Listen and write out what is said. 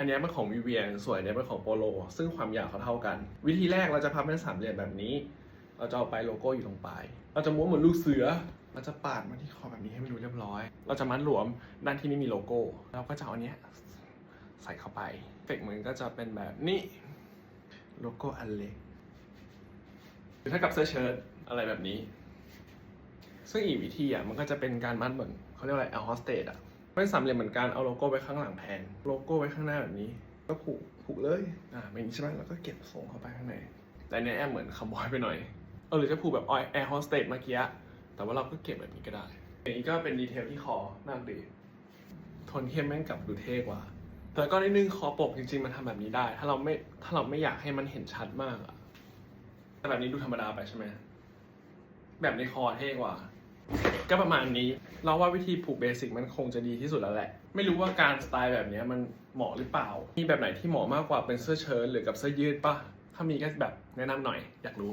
อันนี้เป็นของ Vivian ส่วนอันนี้เป็นของโปโล ซึ่งความยาวเขาเท่ากัน วิธีแรกเราจะพับเป็นสามเหลี่ยมแบบนี้ เราจะเอาไปโลโก้อยู่ตรงปลายเราจะม้วนเหมือนลูกเสือ เราจะปาดมาที่คอแบบนี้ให้มันดูเรียบร้อย เราจะมัดหลวมด้านที่ไม่มีโลโก้ เราก็จะเอาอันเนี้ยใส่เข้าไปเฟกมันก็จะเป็นแบบนี้โลโก้อันเล็กหรือถ้ากับเสื้อเชิ้ตอะไรแบบนี้ ซึ่งอีกวิธีอะมันก็จะเป็นการมัดเหมือนเขาเรียกว่าอะไรแอลฮอสเตดอะ เป็นสามเหลี่ยมเหมือนกันเอาโลโก้ไว้ข้างหลังแทนโลโก้ไว้ข้างหน้าแบบนี้ ก็ผูกผูกเลยอ่าเป็นอย่างนี้ใช่ไหมแล้วก็เก็บส่งเข้าไปข้างในแต่เนี้ยแอบเหมือนคาร์บอยไปหน่อยเออหรือจะผูกแบบแอร์โฮสเตดเมื่อกี้แต่ว่าเราก็เก็บแบบนี้ก็ได้อย่างนี้ก็เป็นดีเทลที่คอน่าดีทนเข้มแม่งกับดูเท่กว่าแต่ก็นิดนึงคอปกจริงๆมันทำแบบนี้ได้ ถ้าเราไม่ถ้าเราไม่อยากให้มันเห็นชัดมากอะแต่แบบนี้ดูธรรมดาไปใช่ไหมแบบในคอเท่กว่า ก็ประมาณนี้ เราว่าวิธีผูกเบสิกมันคงจะดีที่สุดแล้วแหละ ไม่รู้ว่าการสไตล์แบบนี้มันเหมาะหรือเปล่า มีแบบไหนที่เหมาะมากกว่าเป็นเสื้อเชิ้ตหรือกับเสื้อยืดปะถ้ามีก็แบบแนะนำหน่อยอยากรู้